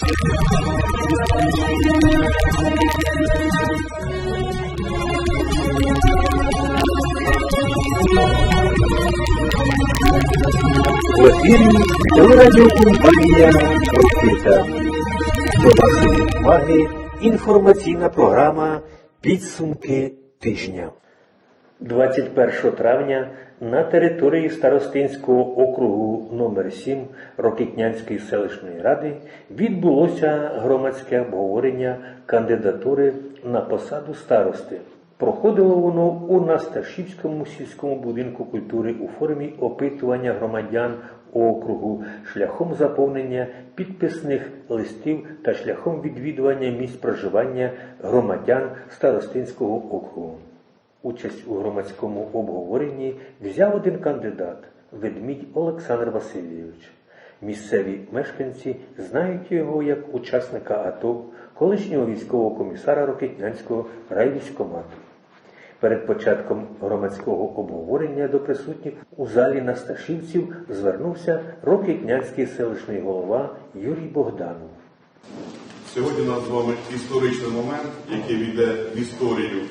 В ефірі телерадіокомпанія «Просвіта». До вашої уваги інформаційна програма «Підсумки тижня». 21 травня на території Старостинського округу номер 7 Рокітнянської селищної ради відбулося громадське обговорення кандидатури на посаду старости. Проходило воно у Насташівському сільському будинку культури у формі опитування громадян округу шляхом заповнення підписних листів та шляхом відвідування місць проживання громадян Старостинського округу. Участь у громадському обговоренні взяв один кандидат ведмідь Олександр Васильович. Місцеві мешканці знають його як учасника АТО, колишнього військового комісара Рокетнянського райвійськомату. Перед початком громадського обговорення до присутніх у залі Насташівців звернувся Рокетнянський селищний голова Юрій Богданов. Сьогодні у нас з вами історичний момент, який війде в історію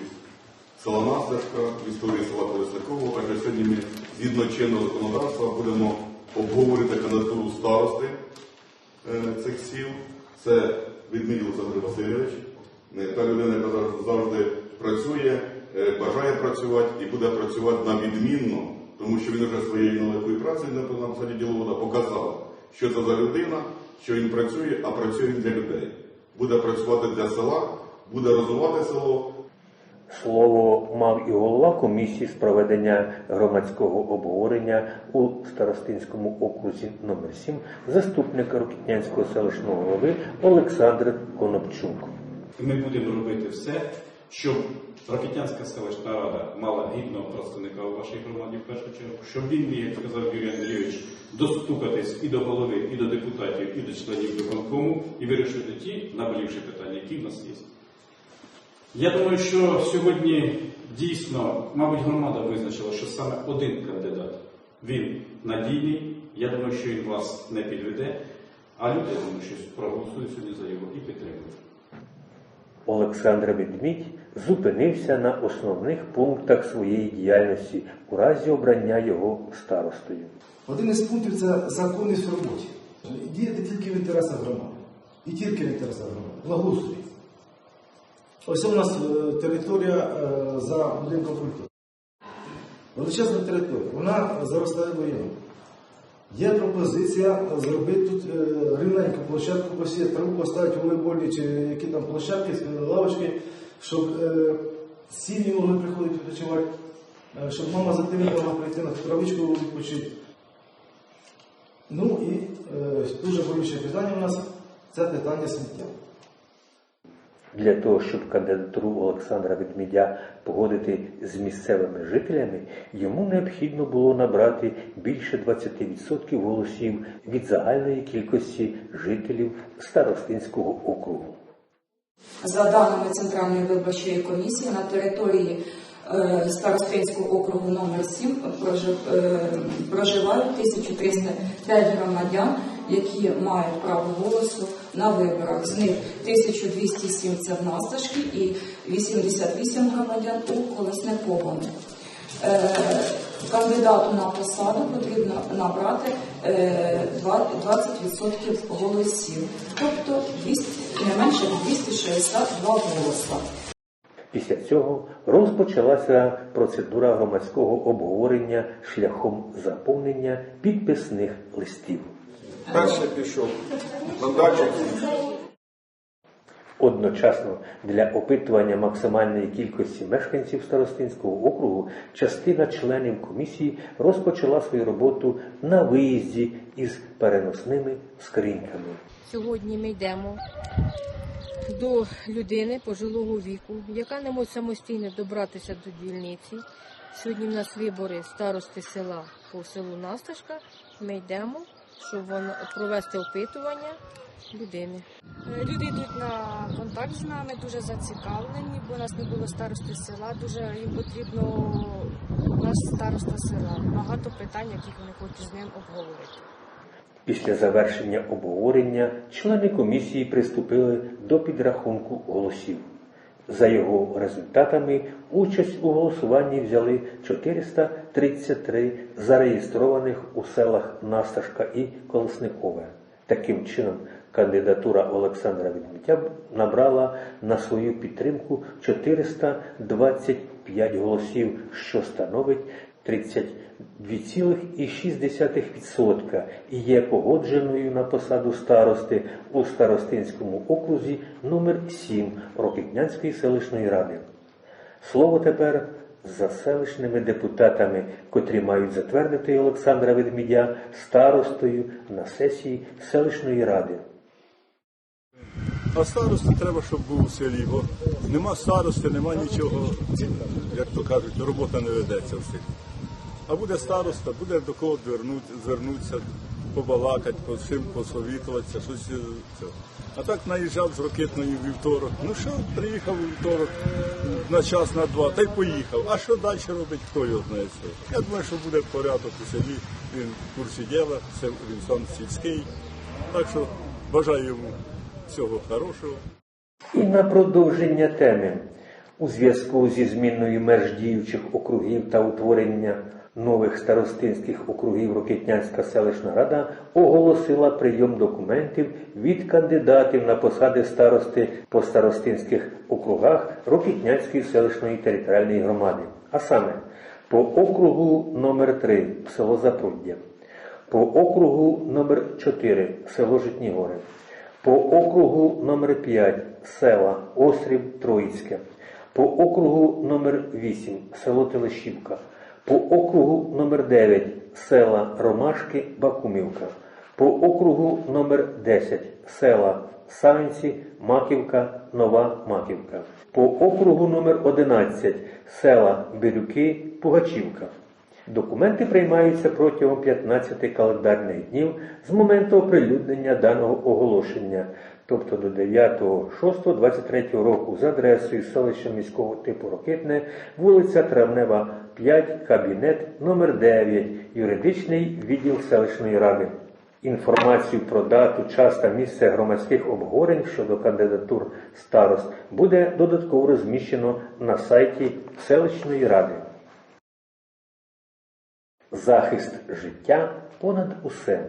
села Насташка, в історію села Колесакового, адже сьогодні ми згідно чинного законодавства будемо обговорити кандидатуру старости е, цих сіл. Це відмінив Олександр Васильович. Та людина, яка завжди- завжди працює, е, бажає працювати і буде працювати на відмінно, тому що він вже своєю нелегкою працею на посаді діловода показав, що це за людина, що він працює, а працює він для людей. Буде працювати для села, буде розвивати село, Слово мав і голова комісії з проведення громадського обговорення у Старостинському окрузі номер 7 заступник Рокітнянського селищного голови Олександр Конопчук. Ми будемо робити все, щоб Рокетянська селищна рада мала гідного представника у вашій громаді в першу чергу, щоб він як сказав Юрій Андрійович, достукатись і до голови, і до депутатів, і до членів виконкому, і вирішити ті наболівші питання, які в нас є. Я думаю, що сьогодні дійсно, мабуть, громада визначила, що саме один кандидат він надійний. Я думаю, що він вас не підведе, а люди, я думаю, що проголосують сьогодні за його і підтримують. Олександр Ведмідь зупинився на основних пунктах своєї діяльності у разі обрання його старостою. Один із пунктів це законність в роботі. Діяти тільки в інтересах громади. І тільки в інтересах громади. Благоустрій. Ось у нас е, територія е, за будинком культури. Величезна територія. Вона заростає воєнно. Є пропозиція зробити тут е, рівненьку площадку, посіяти траву, поставити волейбольні чи які там площадки, лавочки, щоб сім'ї могли приходити відпочивати, щоб мама за тим могла прийти на травичку відпочити. Ну і дуже болюче питання у нас це питання сміття. Для того, щоб кандидатуру Олександра Ведмідя погодити з місцевими жителями, йому необхідно було набрати більше 20% голосів від загальної кількості жителів Старостинського округу. За даними Центральної виборчої комісії, на території е, Старостинського округу номер 7 прожив- е, проживають 1305 громадян, які мають право голосу на виборах. З них 1207 це в Насташки і 88 громадян у Колесниковому. Е, Кандидату на посаду потрібно набрати е, два- 20% голосів, тобто 200, не менше 262 голоса. Після цього розпочалася процедура громадського обговорення шляхом заповнення підписних листів. Перший пішов мандатчик. Одночасно для опитування максимальної кількості мешканців Старостинського округу частина членів комісії розпочала свою роботу на виїзді із переносними скриньками. Сьогодні ми йдемо до людини пожилого віку, яка не може самостійно добратися до дільниці. Сьогодні в нас вибори старости села по селу Насташка. Ми йдемо, щоб провести опитування людини. Е, Люди йдуть на контакт з нами, дуже зацікавлені, бо у нас не було старости села. Дуже їм потрібно наш староста села. Багато питань, яких вони хочуть з ним обговорити. Після завершення обговорення члени комісії приступили до підрахунку голосів. За його результатами участь у голосуванні взяли 433 зареєстрованих у селах Насташка і Колесникове. Таким чином, кандидатура Олександра Відмиття набрала на свою підтримку 425 голосів, що становить 32,6% і є погодженою на посаду старости у Старостинському окрузі номер 7 Рокитнянської селищної ради. Слово тепер за селищними депутатами, котрі мають затвердити Олександра Ведмідя старостою на сесії селищної ради. А старости треба, щоб був у селі, бо нема старости, нема нічого, як то кажуть, робота не ведеться в селі. А буде староста, буде до кого звернути, звернутися, побалакати, по всім посовітуватися, щось. це. А так наїжджав з ракетною вівторок. Ну що, приїхав вівторок на час, на два, та й поїхав. А що далі робить, хто його знає. це. Я думаю, що буде порядок у селі, він в курсі діла, він сам сільський. Так що бажаю йому всього хорошого. І на продовження теми. У зв'язку зі зміною меж діючих округів та утворення нових старостинських округів Рокитнянська селищна рада оголосила прийом документів від кандидатів на посади старости по старостинських округах Рокитнянської селищної територіальної громади. А саме по округу номер 3 село Запруддя, по округу номер 4 село Житні Гори, по округу номер 5 села Острів Троїцьке, по округу номер 8 село Телешівка, по округу номер 9 села Ромашки Бакумівка, по округу номер 10 села Савинці, Маківка, Нова Маківка, по округу номер 11 села Бірюки, Пугачівка. Документи приймаються протягом 15 календарних днів з моменту оприлюднення даного оголошення, тобто до 9.06.23 року за адресою селища міського типу Рокитне, вулиця Травнева, 5, кабінет номер 9 юридичний відділ селищної ради. Інформацію про дату, час та місце громадських обговорень щодо кандидатур старост буде додатково розміщено на сайті селищної ради. Захист життя понад усе.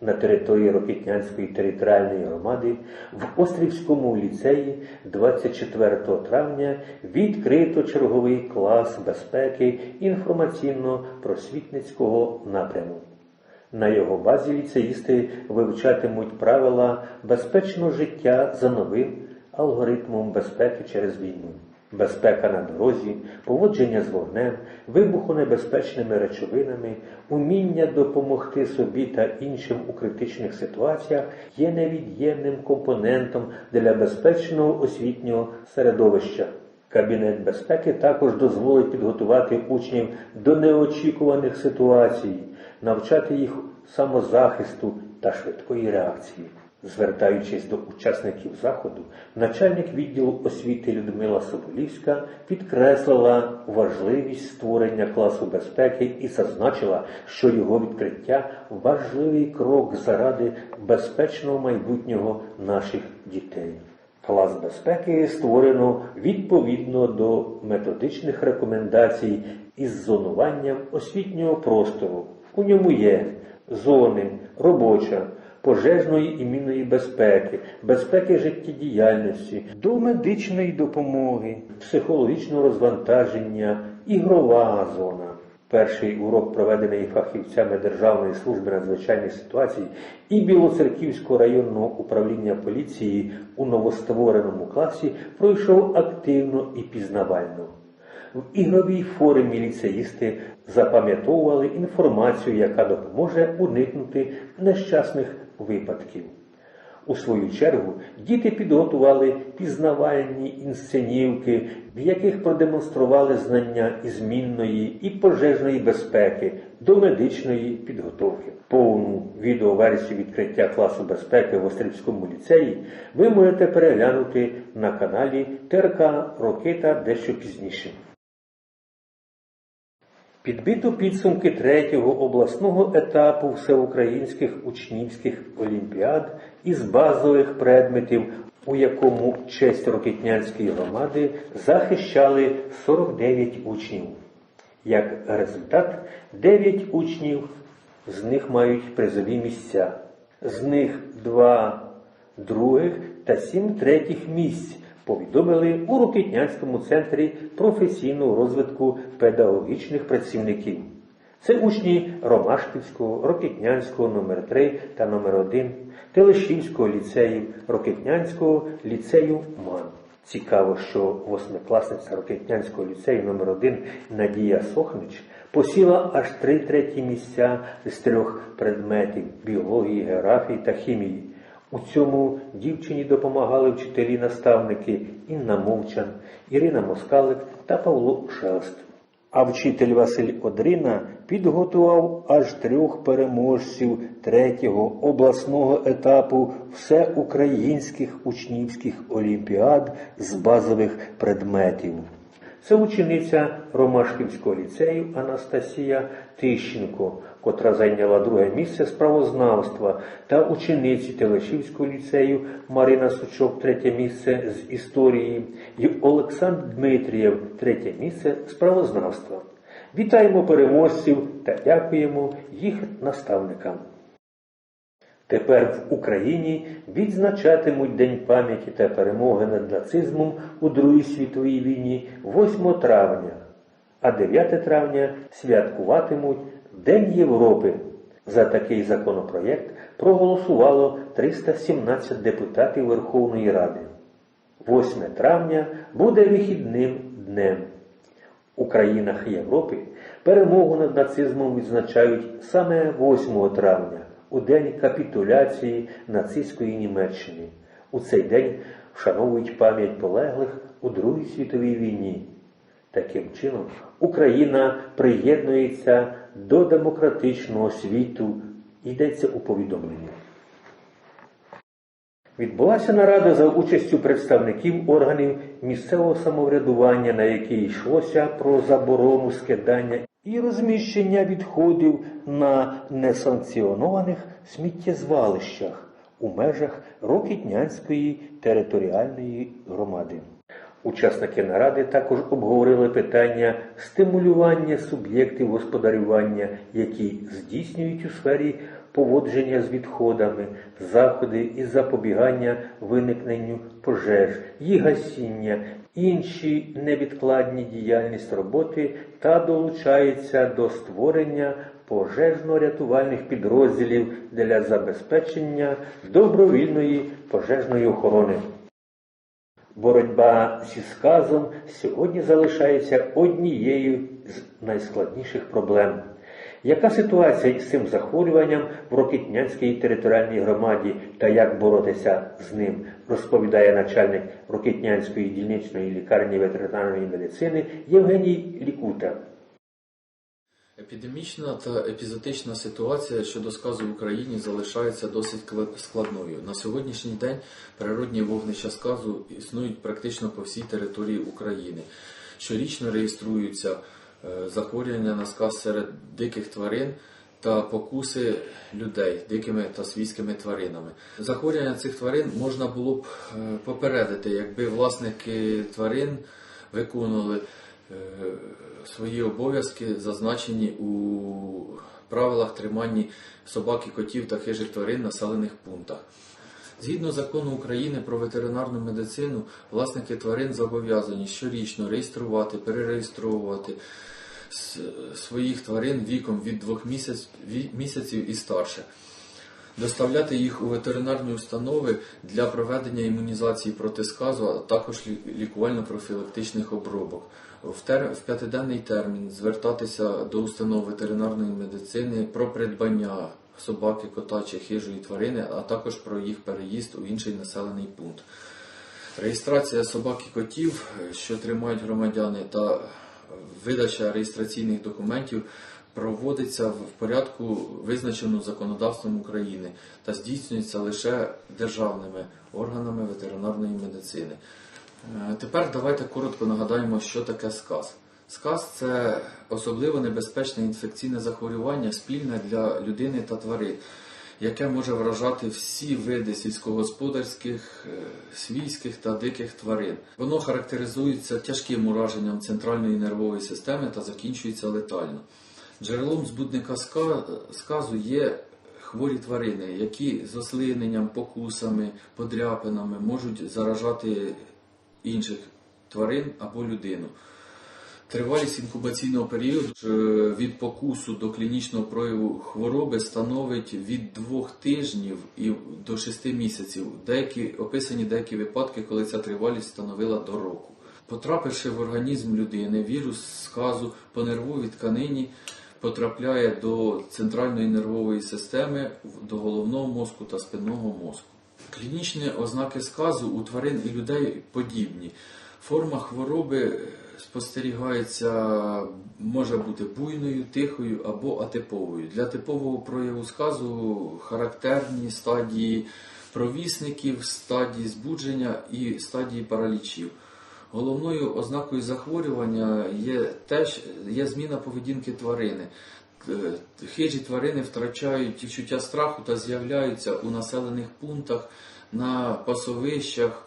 На території Рокитнянської територіальної громади в Острівському ліцеї 24 травня відкрито черговий клас безпеки інформаційно-просвітницького напряму. На його базі ліцеїсти вивчатимуть правила безпечного життя за новим алгоритмом безпеки через війну. Безпека на дорозі, поводження з вогнем, вибухонебезпечними речовинами, уміння допомогти собі та іншим у критичних ситуаціях є невід'ємним компонентом для безпечного освітнього середовища. Кабінет безпеки також дозволить підготувати учнів до неочікуваних ситуацій, навчати їх самозахисту та швидкої реакції. Звертаючись до учасників заходу, начальник відділу освіти Людмила Соболівська підкреслила важливість створення класу безпеки і зазначила, що його відкриття важливий крок заради безпечного майбутнього наших дітей. Клас безпеки створено відповідно до методичних рекомендацій із зонуванням освітнього простору. У ньому є зони, робоча, пожежної і мінної безпеки, безпеки життєдіяльності, до медичної допомоги, психологічного розвантаження, ігрова зона. Перший урок, проведений фахівцями Державної служби надзвичайних ситуацій і Білоцерківського районного управління поліції у новоствореному класі, пройшов активно і пізнавально. В ігровій формі ліцеїсти запам'ятовували інформацію, яка допоможе уникнути нещасних випадків. У свою чергу діти підготували пізнавальні інсценівки, в яких продемонстрували знання із мінної і пожежної безпеки до медичної підготовки. Повну відеоверсію відкриття класу безпеки в Острівському ліцеї ви можете переглянути на каналі ТРК Рокита дещо пізніше. Підбито підсумки третього обласного етапу всеукраїнських учнівських олімпіад із базових предметів, у якому честь Рокитнянської громади захищали 49 учнів. Як результат, 9 учнів з них мають призові місця, з них 2 других та 7 третіх місць повідомили у Рокитнянському центрі професійного розвитку педагогічних працівників. Це учні Ромашківського, Рокитнянського номер 3 та номер 1 Телешівського ліцею, Рокитнянського ліцею МАН. Цікаво, що восьмикласниця Рокитнянського ліцею номер 1 Надія Сохнич посіла аж три треті місця з трьох предметів біології, географії та хімії. У цьому дівчині допомагали вчителі-наставники Інна Мовчан, Ірина Москалик та Павло Шелст. А вчитель Василь Одрина підготував аж трьох переможців третього обласного етапу всеукраїнських учнівських олімпіад з базових предметів. Це учениця Ромашківського ліцею Анастасія Тищенко, котра зайняла друге місце з правознавства, та учениці Телешівського ліцею Марина Сучок, третє місце з історії, і Олександр Дмитрієв, третє місце з правознавства. Вітаємо переможців та дякуємо їх наставникам. Тепер в Україні відзначатимуть День пам'яті та перемоги над нацизмом у Другій світовій війні 8 травня, а 9 травня святкуватимуть День Європи. За такий законопроєкт проголосувало 317 депутатів Верховної Ради. 8 травня буде вихідним днем. У країнах Європи перемогу над нацизмом відзначають саме 8 травня, у день капітуляції нацистської Німеччини. У цей день вшановують пам'ять полеглих у Другій світовій війні. Таким чином, Україна приєднується до демократичного світу, йдеться у повідомленні. Відбулася нарада за участю представників органів місцевого самоврядування, на якій йшлося про заборону скидання і розміщення відходів на несанкціонованих сміттєзвалищах у межах Рокітнянської територіальної громади. Учасники наради також обговорили питання стимулювання суб'єктів господарювання, які здійснюють у сфері поводження з відходами, заходи із запобігання виникненню пожеж, їх гасіння, інші невідкладні діяльність роботи та долучається до створення пожежно-рятувальних підрозділів для забезпечення добровільної пожежної охорони. Боротьба зі сказом сьогодні залишається однією з найскладніших проблем. Яка ситуація із цим захворюванням в Рокитнянській територіальній громаді та як боротися з ним, розповідає начальник Рокитнянської дільничної лікарні ветеринарної медицини Євгеній Лікута. Епідемічна та епізотична ситуація щодо сказу в Україні залишається досить кла- складною. На сьогоднішній день природні вогнища сказу існують практично по всій території України. Щорічно реєструються е, захворювання на сказ серед диких тварин та покуси людей дикими та свійськими тваринами. Захворювання цих тварин можна було б е, попередити, якби власники тварин виконували свої обов'язки, зазначені у правилах тримання собак і котів та хижих тварин в населених пунктах. Згідно закону України про ветеринарну медицину, власники тварин зобов'язані щорічно реєструвати, перереєстровувати своїх тварин віком від двох місяців і старше. Доставляти їх у ветеринарні установи для проведення імунізації проти сказу, а також лікувально-профілактичних обробок. В, тер... в п'ятиденний термін звертатися до установ ветеринарної медицини про придбання собаки, кота чи хижої тварини, а також про їх переїзд у інший населений пункт. Реєстрація собак і котів, що тримають громадяни, та видача реєстраційних документів проводиться в порядку, визначеному законодавством України, та здійснюється лише державними органами ветеринарної медицини. Е, Тепер давайте коротко нагадаємо, що таке сказ. Сказ це особливо небезпечне інфекційне захворювання, спільне для людини та тварин, яке може вражати всі види сільськогосподарських, е, свійських та диких тварин. Воно характеризується тяжким ураженням центральної нервової системи та закінчується летально. Джерелом збудника сказу є хворі тварини, які з ослиненням, покусами, подряпинами можуть заражати інших тварин або людину. Тривалість інкубаційного періоду е, від покусу до клінічного прояву хвороби становить від двох тижнів і до шести місяців. Деякі описані деякі випадки, коли ця тривалість становила до року. Потрапивши в організм людини, вірус сказу по нервовій тканині потрапляє до центральної нервової системи, до головного мозку та спинного мозку. Клінічні ознаки сказу у тварин і людей подібні. Форма хвороби спостерігається, може бути буйною, тихою або атиповою. Для типового прояву сказу характерні стадії провісників, стадії збудження і стадії паралічів. Головною ознакою захворювання є теж є зміна поведінки тварини. Е, Хижі тварини втрачають відчуття страху та з'являються у населених пунктах, на пасовищах,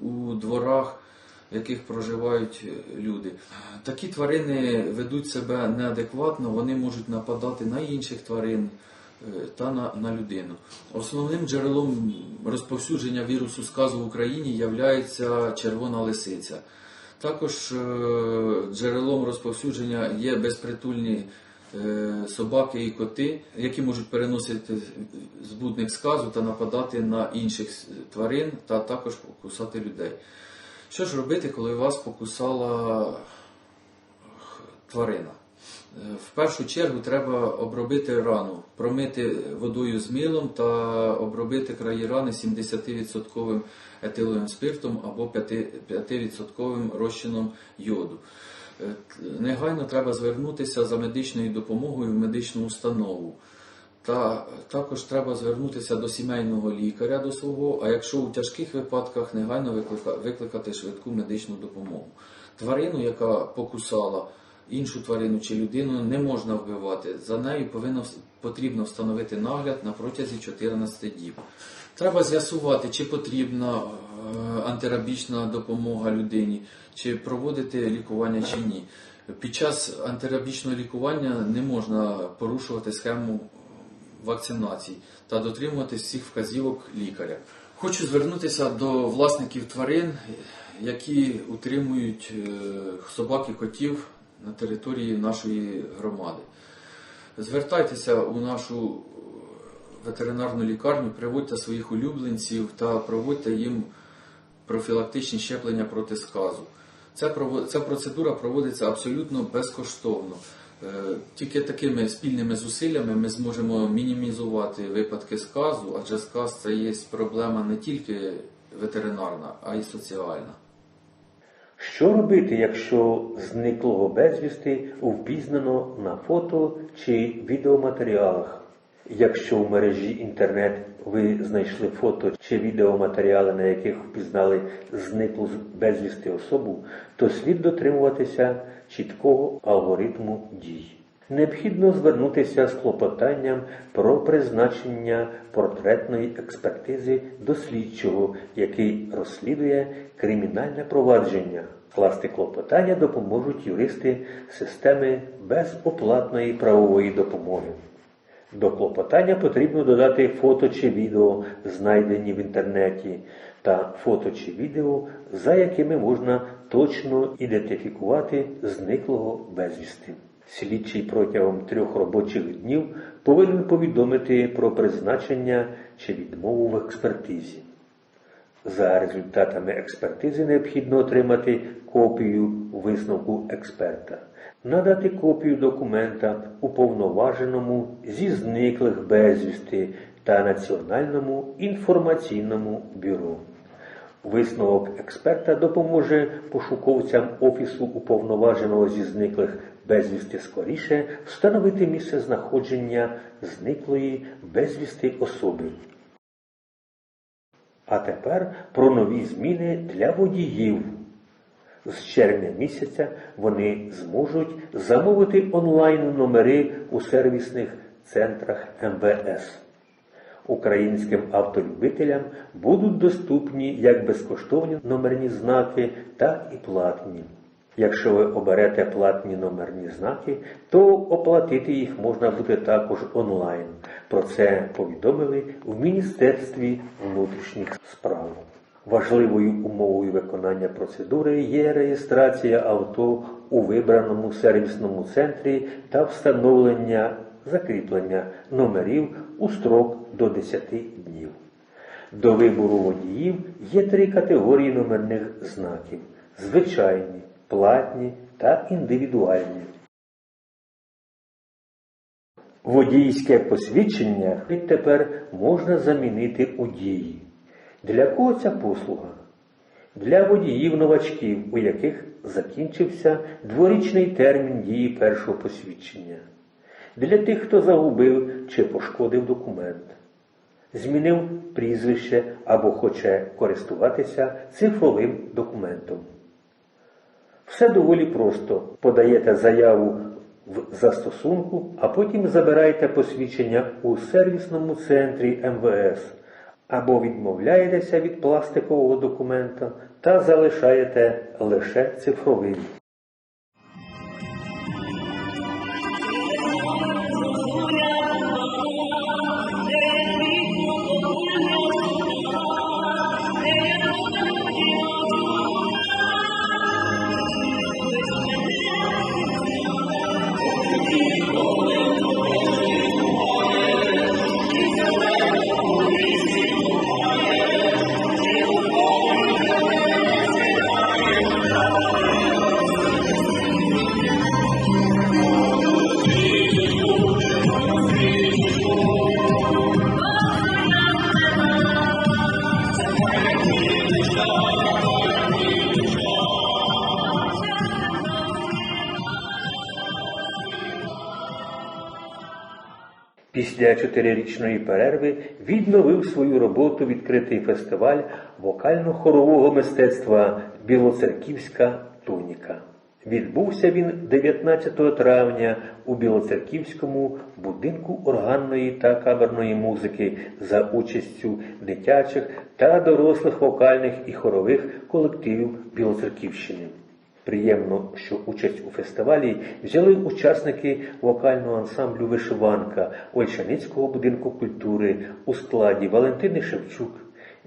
у дворах, в яких проживають е, люди. Такі тварини ведуть себе неадекватно, вони можуть нападати на інших тварин е, та на, на людину. Основним джерелом розповсюдження вірусу сказу в Україні є червона лисиця. Також джерелом розповсюдження є безпритульні собаки і коти, які можуть переносити збудник сказу та нападати на інших тварин та також покусати людей. Що ж робити, коли вас покусала тварина? Е, В першу чергу треба обробити рану, промити водою з милом та обробити краї рани 70% етиловим спиртом або 5% розчином йоду. Е, Негайно треба звернутися за медичною допомогою в медичну установу. Та також треба звернутися до сімейного лікаря до свого, а якщо у тяжких випадках негайно викликати швидку медичну допомогу. Тварину, яка покусала іншу тварину чи людину, не можна вбивати. За нею повинно потрібно встановити нагляд на протязі 14 діб. Треба з'ясувати, чи потрібна е, антирабічна допомога людині, чи проводити лікування чи ні. Під час антирабічного лікування не можна порушувати схему вакцинацій та дотримуватись всіх вказівок лікаря. Хочу звернутися до власників тварин, які утримують е, собак і котів на території нашої громади. Звертайтеся у нашу ветеринарну лікарню, приводьте своїх улюбленців та проводьте їм профілактичні щеплення проти сказу. Ця, процедура проводиться абсолютно безкоштовно. Е, Тільки такими спільними зусиллями ми зможемо мінімізувати випадки сказу, адже сказ це є проблема не тільки ветеринарна, а й соціальна. Що робити, якщо зниклого безвісти впізнано на фото чи відеоматеріалах? Якщо в мережі інтернет ви знайшли фото чи відеоматеріали, на яких впізнали зниклу безвісти особу, то слід дотримуватися чіткого алгоритму дій. Необхідно звернутися з клопотанням про призначення портретної експертизи до слідчого, який розслідує кримінальне провадження. Скласти клопотання допоможуть юристи системи безоплатної правової допомоги. До клопотання потрібно додати фото чи відео, знайдені в інтернеті, та фото чи відео, за якими можна точно ідентифікувати зниклого безвісти. Слідчий протягом трьох робочих днів повинен повідомити про призначення чи відмову в експертизі. За результатами експертизи необхідно отримати копію висновку експерта, надати копію документа уповноваженому зі зниклих безвісти та Національному інформаційному бюро. Висновок експерта допоможе пошуковцям Офісу уповноваженого зі зниклих безвісти скоріше встановити місце знаходження зниклої безвісти особи. А тепер про нові зміни для водіїв. З червня місяця вони зможуть замовити онлайн номери у сервісних центрах МВС. Українським автолюбителям будуть доступні як безкоштовні номерні знаки, так і платні. Якщо ви оберете платні номерні знаки, то оплатити їх можна буде також онлайн. Про це повідомили в Міністерстві внутрішніх справ. Важливою умовою виконання процедури є реєстрація авто у вибраному сервісному центрі та встановлення закріплення номерів у строк до 10 днів. До вибору водіїв є три категорії номерних знаків: звичайні, платні та індивідуальні. Водійське посвідчення відтепер можна замінити у дії. Для кого ця послуга? Для водіїв-новачків, у яких закінчився дворічний термін дії першого посвідчення. Для тих, хто загубив чи пошкодив документ, змінив прізвище або хоче користуватися цифровим документом. Все доволі просто. Подаєте заяву в застосунку, а потім забираєте посвідчення у сервісному центрі МВС або відмовляєтеся від пластикового документа та залишаєте лише цифровий. Чотирирічної перерви відновив свою роботу відкритий фестиваль вокально-хорового мистецтва Білоцерківська тоніка. Відбувся він 19 травня у Білоцерківському будинку органної та камерної музики за участю дитячих та дорослих вокальних і хорових колективів Білоцерківщини. Приємно, що участь у фестивалі взяли учасники вокального ансамблю Вишиванка Ольшаницького будинку культури у складі Валентини Шевчук,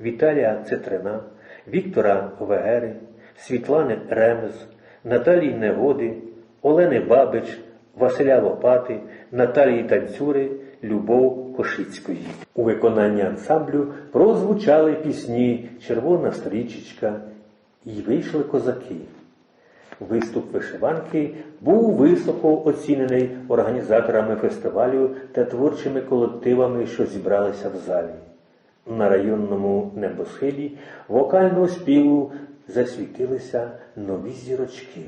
Віталія Цетрина, Віктора Вегери, Світлани Ремез, Наталії Негоди, Олени Бабич, Василя Лопати, Наталії Танцюри, Любов Кошицької. У виконанні ансамблю прозвучали пісні Червона стрічечка і вийшли козаки. Виступ вишиванки був високо оцінений організаторами фестивалю та творчими колективами, що зібралися в залі. На районному небосхилі вокального співу засвітилися нові зірочки.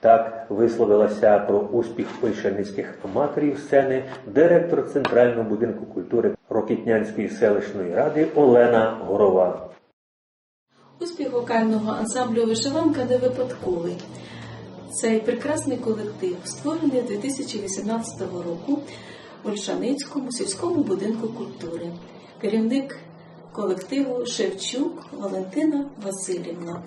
Так висловилася про успіх польшаницьких аматорів сцени директор Центрального будинку культури Рокітнянської селищної ради Олена Горова. Успіх вокального ансамблю Вишиванка не випадковий. Цей прекрасний колектив створений 2018 року в Ольшаницькому сільському будинку культури. Керівник колективу Шевчук Валентина Васильівна.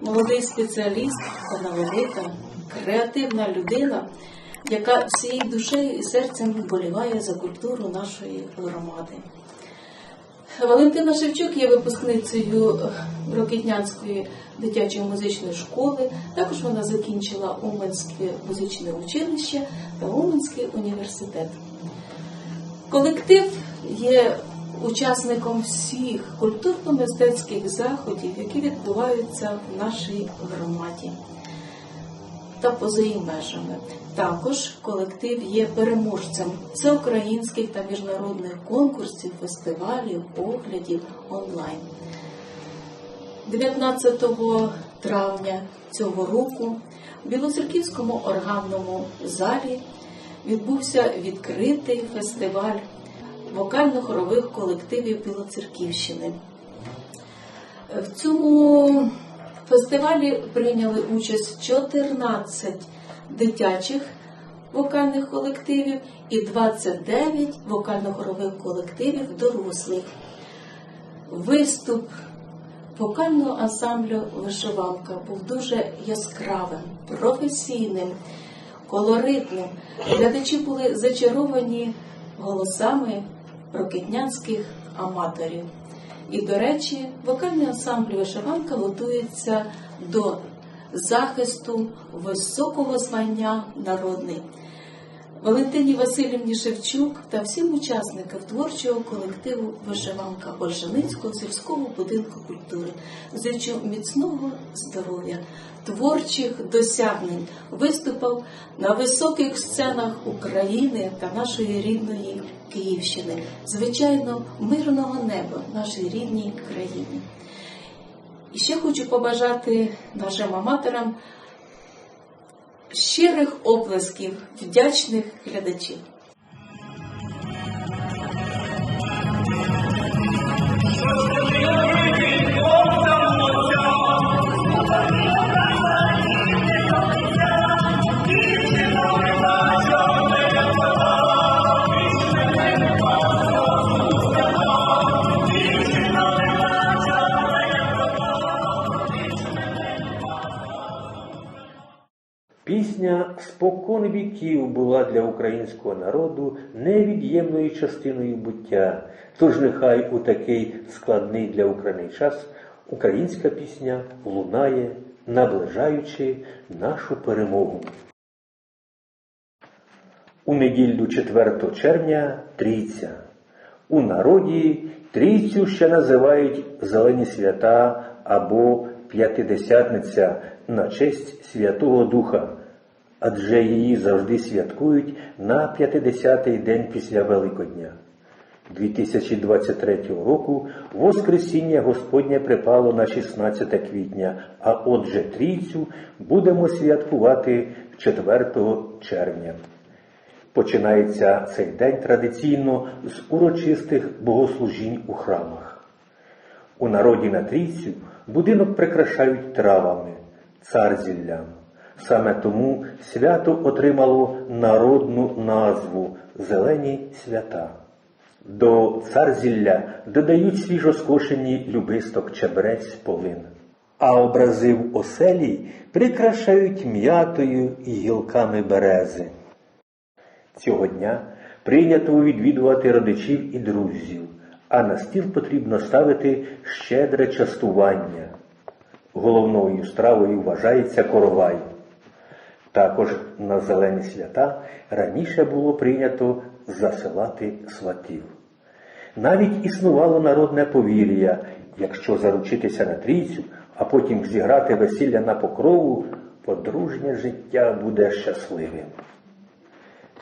Молодий спеціаліст, талановита, креативна людина, яка всією душею і серцем вболіває за культуру нашої громади. Валентина Шевчук є випускницею Рокітнянської дитячої музичної школи. Також вона закінчила Уманське музичне училище та Уманський університет. Колектив є учасником всіх культурно-мистецьких заходів, які відбуваються в нашій громаді та поза її межами. Також колектив є переможцем всеукраїнських та міжнародних конкурсів, фестивалів, оглядів онлайн. 19 травня цього року в Білоцерківському органному залі відбувся відкритий фестиваль вокально-хорових колективів Білоцерківщини. В цьому фестивалі прийняли участь 14 дитячих вокальних колективів і 29 вокально-хорових колективів дорослих. Виступ вокального ансамблю Вишиванка був дуже яскравим, професійним, колоритним. Глядачі були зачаровані голосами рокетнянських аматорів. І, до речі, вокальний ансамбль Вишиванка готується до захисту високого звання народний. Валентині Васильівні Шевчук та всім учасникам творчого колективу Вишиванка Ольженицького сільського будинку культури зичу міцного здоров'я, творчих досягнень, виступав на високих сценах України та нашої рідної Київщини, звичайно, мирного неба нашій рідній країні. І ще хочу побажати нашим аматорам щирих оплесків, вдячних глядачів. Пісня спокон віків була для українського народу невід'ємною частиною буття. Тож нехай у такий складний для України час українська пісня лунає, наближаючи нашу перемогу. У неділю 4 червня трійця. У народі трійцю ще називають зелені свята або п'ятидесятниця на честь Святого Духа, адже її завжди святкують на 50-й день після Великодня. 2023 року Воскресіння Господнє припало на 16 квітня, а отже трійцю будемо святкувати 4 червня. Починається цей день традиційно з урочистих богослужінь у храмах. У народі на трійцю будинок прикрашають травами, царзіллям. Саме тому свято отримало народну назву Зелені свята. До царзілля додають свіжоскошені любисток чебрець полин. А образи в оселі прикрашають м'ятою і гілками берези. Цього дня прийнято відвідувати родичів і друзів, а на стіл потрібно ставити щедре частування. Головною стравою вважається коровай. Також на зелені свята раніше було прийнято засилати сватів. Навіть існувало народне повір'я, якщо заручитися на трійцю, а потім зіграти весілля на покрову, подружнє життя буде щасливим.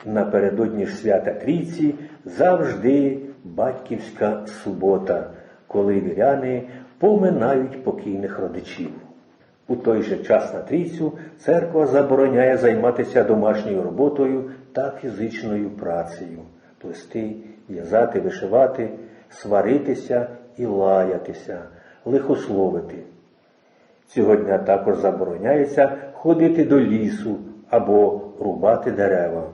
Напередодні ж свята Трійці завжди батьківська субота, коли віряни поминають покійних родичів. У той же час на трійцю церква забороняє займатися домашньою роботою та фізичною працею, плести, в'язати, вишивати, сваритися і лаятися, лихословити. Цього дня також забороняється ходити до лісу або рубати дерева.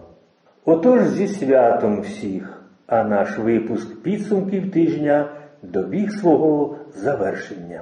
Отож зі святом всіх, а наш випуск підсумків тижня добіг свого завершення.